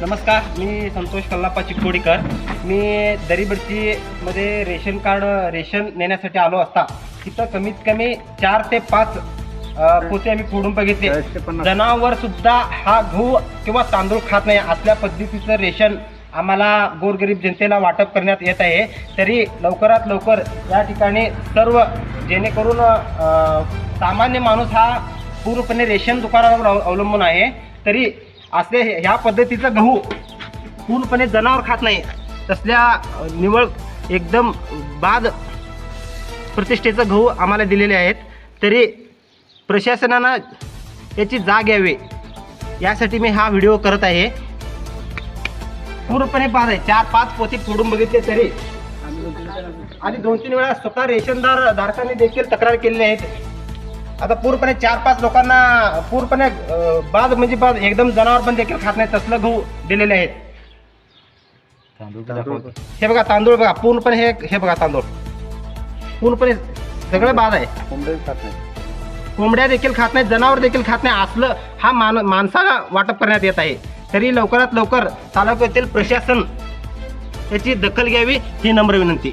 नमस्कार मी संतोष कल्लाप्पा चिकोडीकर मी दरीबडची मध्ये रेशन कार्ड रेशन नेण्यासाठी आलो असता. तिथं कमीत कमी चार ते पाच पोते आम्ही फोडून बघितले. जनावर सुद्धा हा गहू किंवा तांदूळ खात नाही. असल्या पद्धतीचं रेशन आम्हाला गोरगरीब जनतेला वाटप करण्यात येत आहे. तरी लवकरात लवकर या ठिकाणी सर्व जेणेकरून सामान्य माणूस हा पूर्णपणे रेशन दुकानावर अव- अवलंबून आहे. तरी असे ह्या पद्धतीचं गहू पूर्णपणे जनावर खात नाही. तसल्या निवळ एकदम बाद प्रतिष्ठेचं गहू आम्हाला दिलेले आहेत. तरी प्रशासनानं याची जाग यावी. यासाठी मी हा व्हिडिओ करत आहे. पूर्णपणे बाद आहे. चार पाच पोती फोडून बघितले तरी. आणि दोन तीन वेळा स्वतः रेशनदार धारकांनी देखील तक्रार केलेली आहेत आता पूर्णपणे चार पाच लोकांना पूर्णपणे बाद म्हणजे बाद एकदम जनावर पण देखील खात नाही तसलं गहू दिलेले आहेत. हे बघा तांदूळ बघा पूर्णपणे हे हे बघा तांदूळ. पूर्णपणे सगळं बाद आहे. कोंबडे खात नाही कोंबड्या देखील खात नाही जनावर देखील खात नाही. असलं हा मान माणसाला वाटप करण्यात येत आहे. तरी लवकरात लवकर तालुक्यातील प्रशासन याची दखल घ्यावी ही नम्र विनंती.